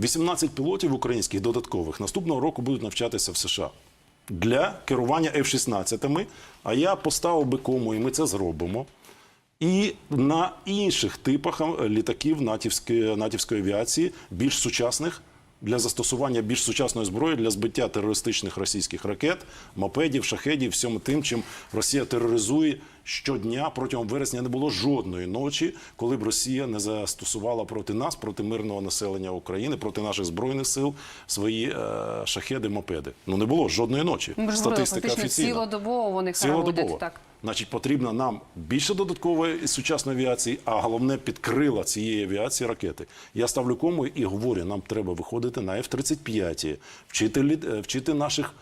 18 пілотів українських додаткових наступного року будуть навчатися в США для керування F-16. А я поставив би кому, і ми це зробимо. І на інших типах літаків натівської, натівської авіації, більш сучасних, для застосування більш сучасної зброї для збиття терористичних російських ракет, мопедів, шахедів, всьому тим, чим Росія тероризує щодня протягом вересня не було жодної ночі, коли б Росія не застосувала проти нас, проти мирного населення України, проти наших збройних сил свої е, шахеди, мопеди. Ну не було жодної ночі. Ми ж говорили, Статистика офіційна. цілодобово вони Цілодобово. так. Значить, потрібно нам більше додаткової сучасної авіації, а головне підкрила цієї авіації ракети. Я ставлю кому і говорю, нам треба виходити на F-35, вчити, е, вчити наших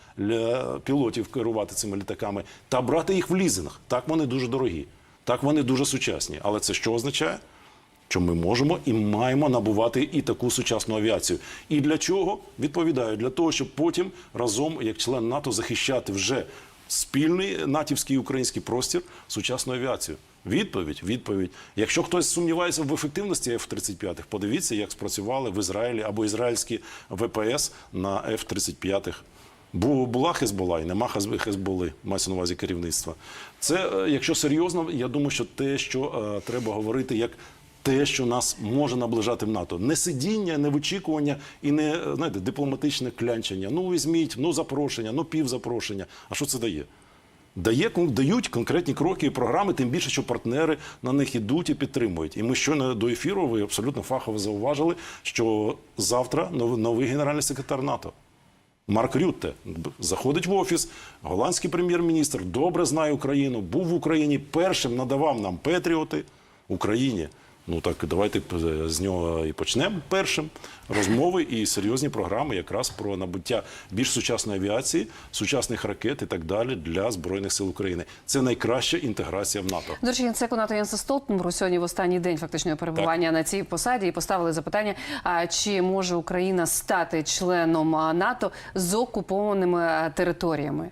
пілотів керувати цими літаками та брати їх в лізинг. Так вони дуже дорогі, так вони дуже сучасні. Але це що означає? що ми можемо і маємо набувати і таку сучасну авіацію. І для чого відповідаю? Для того, щоб потім разом, як член НАТО, захищати вже спільний натівський і український простір сучасною авіацією. Відповідь, відповідь. Якщо хтось сумнівається в ефективності F-35, подивіться, як спрацювали в Ізраїлі або ізраїльські ВПС на F-35. Бу- Була Хезбола і нема Хез- Хезболи, мається на увазі керівництва. Це, е, якщо серйозно, я думаю, що те, що е, треба говорити як те, що нас може наближати в НАТО. Не сидіння, не вичікування і не знаєте, дипломатичне клянчення. Ну, візьміть, ну запрошення, ну півзапрошення. А що це дає? Дає, дають конкретні кроки і програми, тим більше, що партнери на них ідуть і підтримують. І ми щойно до ефіру, ви абсолютно фахово зауважили, що завтра новий генеральний секретар НАТО. Марк Рютте заходить в офіс. Голландський прем'єр-міністр добре знає Україну, був в Україні першим, надавав нам Петріоти Україні. Ну так давайте е, з нього і почнемо першим розмови і серйозні програми якраз про набуття більш сучасної авіації, сучасних ракет і так далі для збройних сил України. Це найкраща інтеграція в НАТО. До речі, генсеку НАТО Єнса Столтенберг сьогодні в останній день фактичного перебування на цій посаді і поставили запитання: а чи може Україна стати членом НАТО з окупованими територіями?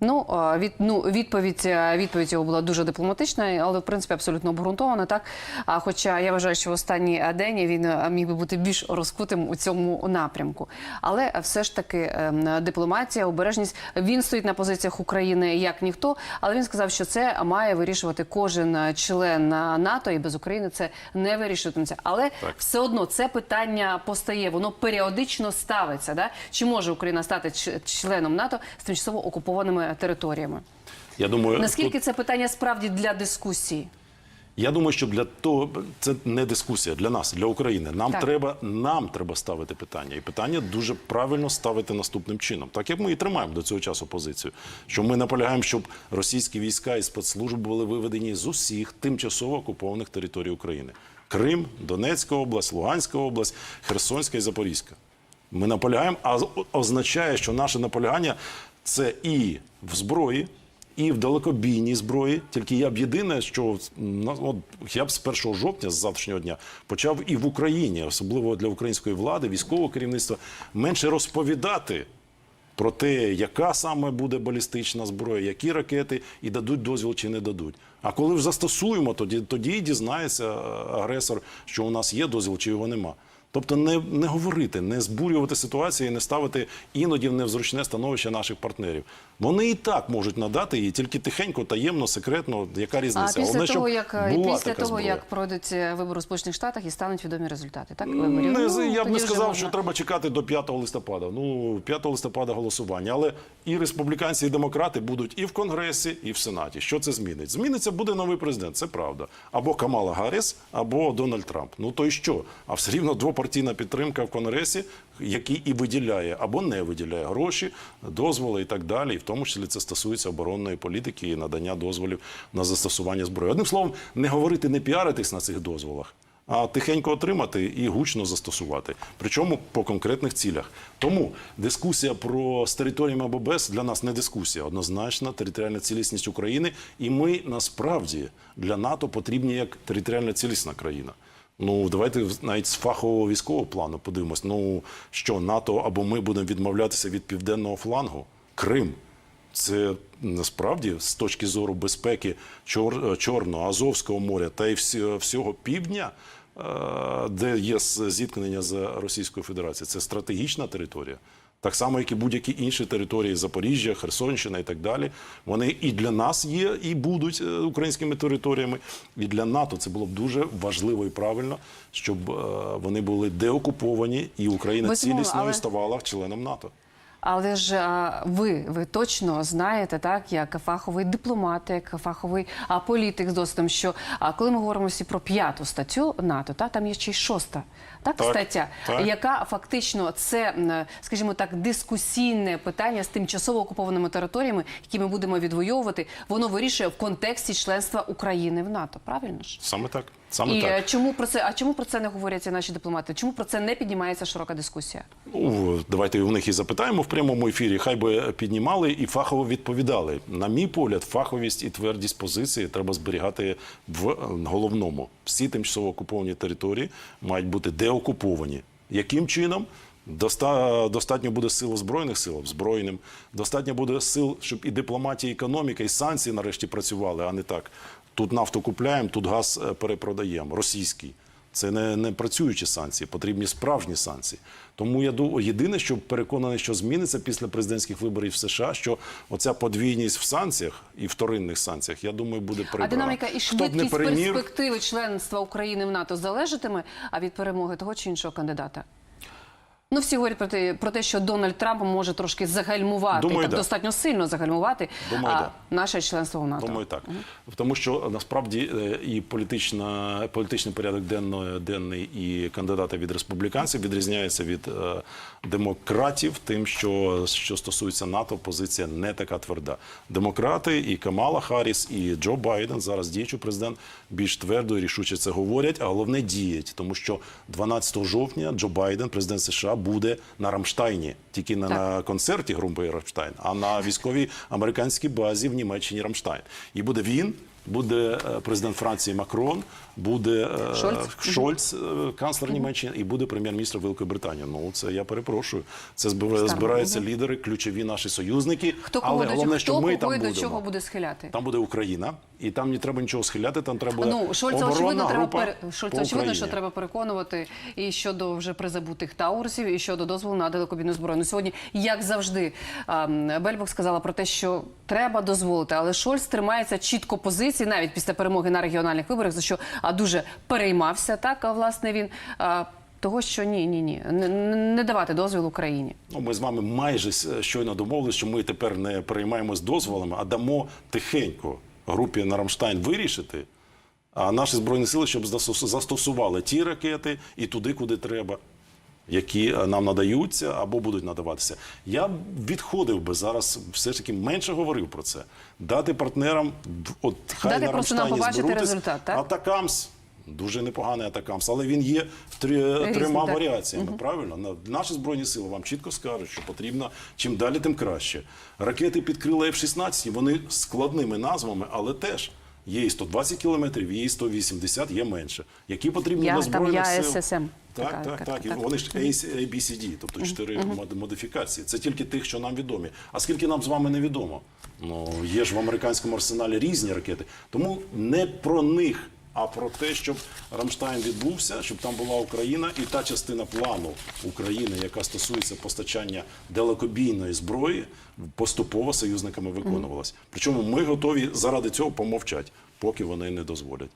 Ну, від, ну відповідь, відповідь його була дуже дипломатична, але в принципі абсолютно обґрунтована. Так, а хоча я вважаю, що в останній день він міг би бути більш розкутим у цьому напрямку. Але все ж таки ем, дипломатія, обережність. Він стоїть на позиціях України як ніхто, але він сказав, що це має вирішувати кожен член НАТО, і без України це не вирішуватиметься. Але Так. все одно це питання постає, воно періодично ставиться. Да? Чи може Україна стати членом НАТО з тимчасово окупованими територіями? Я думаю, Наскільки тут- це питання справді для дискусії? Я думаю, що для того це не дискусія для нас, для України. Нам Так. треба нам треба ставити питання, і питання дуже правильно ставити наступним чином, так як ми і тримаємо до цього часу позицію. Що ми наполягаємо, щоб російські війська і спецслужби були виведені з усіх тимчасово окупованих територій України: Крим, Донецька область, Луганська область, Херсонська і Запорізька. Ми наполягаємо, а означає, що наше наполягання це і в зброї, і в далекобійній зброї. Тільки я б єдине, що от, я б з 1 жовтня, з завтрашнього дня, почав і в Україні, особливо для української влади, військового керівництва, менше розповідати. Про те, яка саме буде балістична зброя, які ракети і дадуть дозвіл чи не дадуть. А коли вже застосуємо, тоді тоді дізнається е, агресор, що у нас є дозвіл, чи його нема. Тобто не, не говорити, не збурювати ситуацію, і не ставити іноді в невзручне становище наших партнерів. Вони і так можуть надати її, тільки тихенько, таємно, секретно. Яка різниця? А після Головне, того, як і після того, зброя. як пройдуть вибори у Сполучених Штатах і стануть відомі результати, так виборів. Не, Ну, я б не сказав, можна. що треба чекати до 5 листопада. Ну, 5 листопада голосування. Але і республіканці, і демократи будуть і в Конгресі, і в Сенаті. Що це змінить? Зміниться буде новий президент, це правда. Або Камала Гарріс, або Дональд Трамп. Ну то й що? А все рівно двопартійна підтримка в Конгресі, який і виділяє або не виділяє гроші, дозволи і так далі. І в тому числі це стосується оборонної політики і надання дозволів на застосування зброї. Одним словом, не говорити, не піаритись на цих дозволах а тихенько отримати і гучно застосувати. Причому по конкретних цілях. Тому дискусія про з територіями або без для нас не дискусія, однозначно територіальна цілісність України. І ми насправді для НАТО потрібні як територіальна цілісна країна. Ну давайте навіть з фахового військового плану подивимось. Ну що НАТО або ми будемо відмовлятися від південного флангу, Крим. Це насправді з точки зору безпеки Чор, Чорного, Азовського моря та й всього півдня де є зіткнення з Російською Федерацією. Це стратегічна територія. Так само, як і будь-які інші території Запоріжжя, Херсонщина і так далі. Вони і для нас є, і будуть е, українськими територіями. І для НАТО це було б дуже важливо і правильно, щоб е, вони були деокуповані, і Україна Безумовно, цілісною але- ставала членом НАТО. Але ж а, ви, ви точно знаєте, так як фаховий дипломат, як фаховий а, політик з досвідом, що а, коли ми говоримо всі про п'яту статтю НАТО, та там є ще й шоста так, Так, стаття, так. яка фактично це, скажімо так, дискусійне питання з тимчасово окупованими територіями, які ми будемо відвоювати, воно вирішує в контексті членства України в НАТО. Правильно ж? Саме так. Саме І так. е, чому про це? А чому про це не говорять наші дипломати? Чому про це не піднімається широка дискусія? Ну, давайте у них і запитаємо в прямому ефірі. Хай би піднімали і фахово відповідали. На мій погляд, фаховість і твердість позиції треба зберігати в е, головному. Всі тимчасово окуповані території мають бути деокуповані. Яким чином? Доста- Достатньо буде сил збройних сил збройним. Достатньо буде сил, щоб і дипломатія, і економіка, і санкції нарешті працювали, а не так. Тут нафту купляємо, тут газ е, перепродаємо. Російський. Це не, не працюючі санкції, потрібні справжні санкції. Тому я думаю, єдине, що переконаний, що зміниться після президентських виборів в США, що оця подвійність в санкціях і вторинних санкціях, я думаю, буде прибрана. А динаміка і швидкість перспективи членства України в НАТО залежатиме а від перемоги того чи іншого кандидата. Ну, всі говорять про те, про те, що Дональд Трамп може трошки загальмувати, Думаю, так да. достатньо сильно загальмувати Думаю, а, да. наше членство в НАТО. Думаю, так. Тому що насправді е, і політична, політичний порядок денно, денний і кандидати від республіканців відрізняються від е, демократів, тим, що, що стосується НАТО, позиція не така тверда. Демократи і Камала Харріс, і Джо Байден, зараз діючий президент, більш твердо і рішуче це говорять, а головне діють, тому що 12 жовтня Джо Байден, президент США, буде на Рамштайні, тільки не Так. на концерті групи Рамштайн, а на військовій американській базі в Німеччині Рамштайн. І буде він, буде е, президент Франції Макрон, буде е, Шольц. Шольц, е, канцлер Німеччини, і буде прем'єр-міністр Великої Британії. Ну це я перепрошую. Це збира- збираються лідери, ключові наші союзники. Хто кого, але головне, що хто ми там і до будемо. чого буде схиляти? Там буде Україна, і там не треба нічого схиляти. Там треба Ну, Шольца оборонна очевидно, треба група пере... Шольца очевидно, що треба переконувати і щодо вже призабутих таурсів, і щодо дозволу на далекобійну зброю. Ну, сьогодні, як завжди, Бельбок сказала про те, що треба дозволити, але Шольц тримається чітко позиції навіть після перемоги на регіональних виборах, за що а, дуже переймався. Так, а власне він. Того, що ні, ні, ні, не, давати дозвіл Україні. Ну, ми з вами майже щойно домовилися, що ми тепер не переймаємось дозволами, а дамо тихенько групі на Рамштайн вирішити. А наші збройні сили, щоб застос- застосували ті ракети і туди, куди треба, які е, нам надаються або будуть надаватися. Я відходив би зараз, все ж таки менше говорив про це. Дати партнерам, от хай Дати на просто нам побачити результат, так? Атакамс. Дуже непоганий атакамс, але він є три, трьома так. варіаціями. Правильно, На- наші збройні сили вам чітко скажуть, що потрібно чим далі, тим краще. Ракети під крила F-16, вони складними назвами, але теж. Є і 120 кілометрів, є і 180, є менше. Які потрібні для там збройних я сил? ССМ. Так, Така, так, так. І так. вони ж ABCD, тобто чотири мод- модифікації. Це тільки тих, що нам відомі. А скільки нам з вами невідомо? Ну є ж в американському арсеналі різні ракети. Тому не про них. А про те, щоб Рамштайн відбувся, щоб там була Україна, і та частина плану України, яка стосується постачання далекобійної зброї, поступово союзниками виконувалась. Причому ми готові заради цього помовчати, поки вони не дозволять.